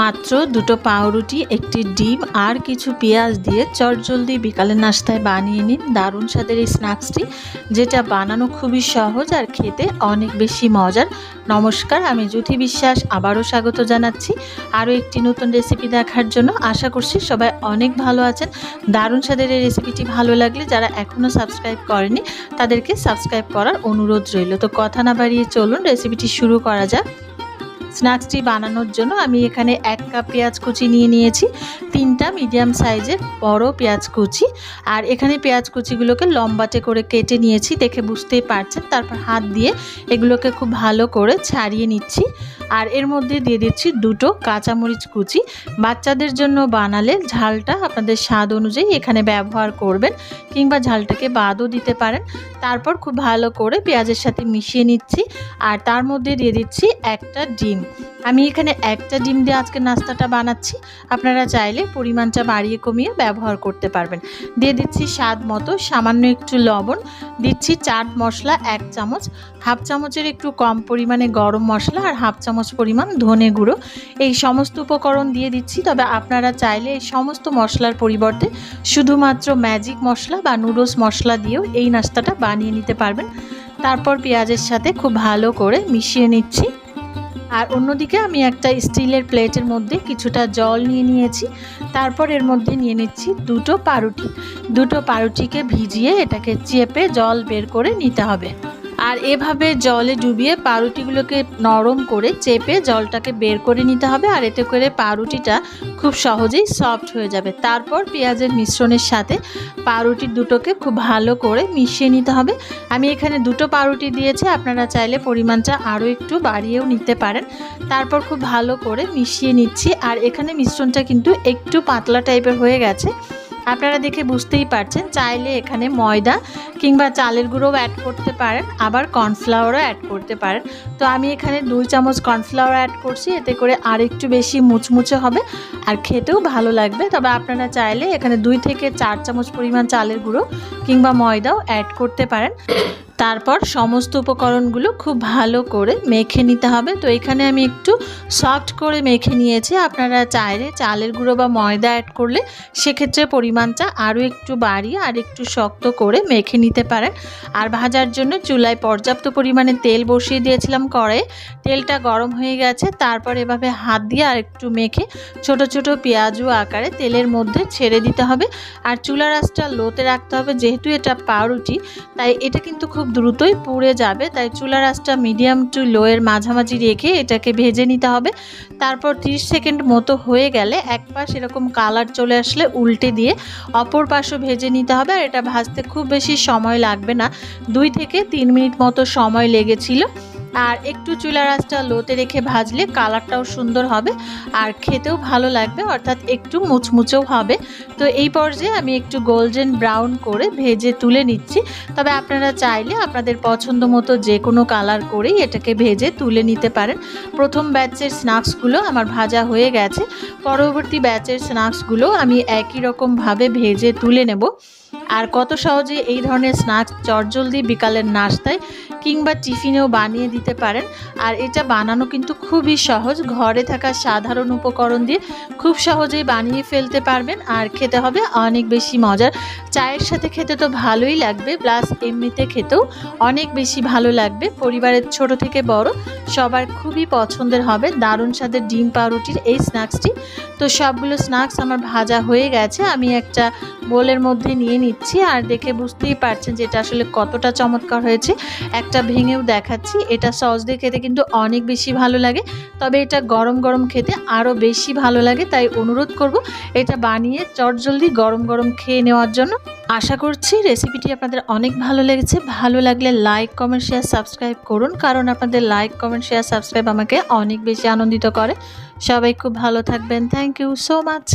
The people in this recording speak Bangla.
মাত্র দুটো পাউরুটি, একটি ডিম আর কিছু পেঁয়াজ দিয়ে চটজলদি বিকালের নাস্তায় বানিয়ে নিন দারুণ স্বাদের এই স্ন্যাক্সটি, যেটা বানানো খুবই সহজ আর খেতে অনেক বেশি মজার। নমস্কার, আমি জ্যোতি বিশ্বাস, আবারও স্বাগত জানাচ্ছি আরও একটি নতুন রেসিপি দেখার জন্য। আশা করছি সবাই অনেক ভালো আছেন। দারুণ স্বাদের এই রেসিপিটি ভালো লাগলে যারা এখনও সাবস্ক্রাইব করেনি তাদেরকে সাবস্ক্রাইব করার অনুরোধ রইল। তো কথা না বাড়িয়ে চলুন রেসিপিটি শুরু করা যাক। স্ন্যাক্সটি বানানোর জন্য আমি এখানে এক কাপ পেঁয়াজ কুচি নিয়ে নিয়েছি, তিনটা মিডিয়াম সাইজের বড় পেঁয়াজ কুচি। আর এখানে পেঁয়াজ কুচিগুলোকে লম্বাটে করে কেটে নিয়েছি, দেখে বুঝতেই পারছেন। তারপর হাত দিয়ে এগুলোকে খুব ভালো করে ছাড়িয়ে নিচ্ছি। আর এর মধ্যে দিয়ে দিচ্ছি দুটো কাঁচামরিচ কুচি। বাচ্চাদের জন্য বানালে ঝালটা আপনাদের স্বাদ অনুযায়ী এখানে ব্যবহার করবেন কিংবা ঝালটাকে বাদও দিতে পারেন। তারপর খুব ভালো করে পেঁয়াজের সাথে মিশিয়ে নিচ্ছি। আর তার মধ্যে দিয়ে দিচ্ছি একটা ডিম। আমি এখানে একটা ডিম দিয়ে আজকে নাস্তাটা বানাচ্ছি। আপনারা চাইলে পরিমাণটা বাড়িয়ে কমিয়ে ব্যবহার করতে পারবেন। দিয়ে দিচ্ছি স্বাদ মতো সামান্য একটু লবণ। দিচ্ছি চাট মশলা এক চামচ, হাফ চামচের একটু কম পরিমাণে গরম মশলা আর হাফ চামচ পরিমাণ ধনে গুঁড়ো। এই সমস্ত উপকরণ দিয়ে দিচ্ছি, তবে আপনারা চাইলে এই সমস্ত মশলার পরিবর্তে শুধুমাত্র ম্যাজিক মশলা বা নুডলস মশলা দিয়েও এই নাস্তাটা বানিয়ে নিতে পারবেন। তারপর পেঁয়াজের সাথে খুব ভালো করে মিশিয়ে নিচ্ছি। আর অন্যদিকে আমি একটা স্টিলের প্লেটের মধ্যে কিছুটা জল নিয়ে নিয়েছি। তারপর এর মধ্যে নিয়ে নিচ্ছি দুটো পাউরুটি। দুটো পাউরুটিকে ভিজিয়ে এটাকে চেপে জল বের করে নিতে হবে। আর এভাবে জলে ডুবিয়ে পাউরুটিগুলোকে নরম করে চেপে জলটাকে বের করে নিতে হবে আর এতে করে পাউরুটিটা খুব সহজেই সফট হয়ে যাবে। তারপর পেঁয়াজের মিশ্রণের সাথে পাউরুটি দুটোকে খুব ভালো করে মিশিয়ে নিতে হবে। আমি এখানে দুটো পাউরুটি দিয়েছি, আপনারা চাইলে পরিমাণটা আরও একটু বাড়িয়েও নিতে পারেন। তারপর খুব ভালো করে মিশিয়ে নিচ্ছি আর এখানে মিশ্রণটা কিন্তু একটু পাতলা টাইপের হয়ে গেছে। আপনারা দেখে বুঝতেই পারছেন, চাইলে এখানে ময়দা কিংবা চালের গুঁড়োও অ্যাড করতে পারেন, আবার কর্নফ্লাওয়ারও অ্যাড করতে পারেন। তো আমি এখানে দুই চামচ কর্নফ্লাওয়ার অ্যাড করছি, এতে করে আর একটু বেশি মুচমুচে হবে আর খেতেও ভালো লাগবে। তবে আপনারা চাইলে এখানে দুই থেকে চার চামচ পরিমাণ চালের গুঁড়ো কিংবা ময়দাও অ্যাড করতে পারেন। তারপর সমস্ত উপকরণগুলো খুব ভালো করে মেখে নিতে হবে। তো এখানে আমি একটু সফট করে মেখে নিয়েছি। আপনারা চাইলে চালের গুঁড়ো বা ময়দা অ্যাড করলে সেক্ষেত্রে পরিমাণটা আরও একটু বাড়িয়ে আর একটু শক্ত করে মেখে নিতে পারেন। আর ভাজার জন্য চুলায় পর্যাপ্ত পরিমাণে তেল বসিয়ে দিয়েছিলাম কড়াইয়ে। তেলটা গরম হয়ে গেছে। তারপর এভাবে হাত দিয়ে আর একটু মেখে ছোট ছোট পেঁয়াজু আকারে তেলের মধ্যে ছেড়ে দিতে হবে। আর চুলার আঁচটা লোতে রাখতে হবে। যেহেতু এটা পাউরুটি, তাই এটা কিন্তু খুব দ্রুতই পুড়ে যাবে, তাই চুলার আঁচটা মিডিয়াম টু লোয়ের মাঝামাঝি রেখে এটাকে ভেজে নিতে হবে। তারপর 30 সেকেন্ড মতো হয়ে গেলে এক পাশ এরকম কালার চলে আসলে উল্টে দিয়ে অপর পাশও ভেজে নিতে হবে, আর এটা ভাজতে খুব বেশি সময় লাগবে না। দুই থেকে তিন মিনিট মতো সময় লেগেছিল। আর একটু চুলার আঁচটা লোতে রেখে ভাজলে কালারটাও সুন্দর হবে আর খেতেও ভালো লাগবে, অর্থাৎ একটু মুচমুচেও হবে। তো এই পর্যায়ে আমি একটু গোল্ডেন ব্রাউন করে ভেজে তুলে নিচ্ছি। তবে আপনারা চাইলে আপনাদের পছন্দ মতো যে কোনো কালার করেই এটাকে ভেজে তুলে নিতে পারেন। প্রথম ব্যাচের স্ন্যাক্সগুলো আমার ভাজা হয়ে গেছে। পরবর্তী ব্যাচের স্ন্যাক্সগুলো আমি একই রকমভাবে ভেজে তুলে নেব। আর কত সহজে এই ধরনের স্ন্যাক্স চটজলদি বিকালের নাস্তায় কিংবা টিফিনেও বানিয়ে দিতে পারেন। আর এটা বানানো কিন্তু খুবই সহজ। ঘরে থাকা সাধারণ উপকরণ দিয়ে খুব সহজেই বানিয়ে ফেলতে পারবেন আর খেতে হবে অনেক বেশি মজার। চায়ের সাথে খেতে তো ভালোই লাগবে, প্লাস এমনিতে খেতেও অনেক বেশি ভালো লাগবে। পরিবারের ছোট থেকে বড় সবার খুবই পছন্দের হবে দারুণ স্বাদের ডিম পাউরুটির এই স্ন্যাক্সটি। তো সবগুলো স্ন্যাক্স আমার ভাজা হয়ে গেছে। আমি একটা বোলের মধ্যে নিয়ে নিচ্ছি আর দেখে বুঝতেই পারছেন যে এটা আসলে কতটা চমৎকার হয়েছে। একটা ভেঙেও দেখাচ্ছি, এটা সস দিয়ে খেতে কিন্তু অনেক বেশি ভালো লাগে। তবে এটা গরম গরম খেতে আরও বেশি ভালো লাগে, তাই অনুরোধ করব এটা বানিয়ে চটজলদি গরম গরম খেয়ে নেওয়ার জন্য। আশা করছি রেসিপিটি আপনাদের অনেক ভালো লেগেছে। ভালো লাগলে লাইক, কমেন্ট, শেয়ার, সাবস্ক্রাইব করুন, কারণ আপনাদের লাইক, কমেন্ট, শেয়ার, সাবস্ক্রাইব আমাকে অনেক বেশি আনন্দিত করে। সবাই খুব ভালো থাকবেন। Thank you so much.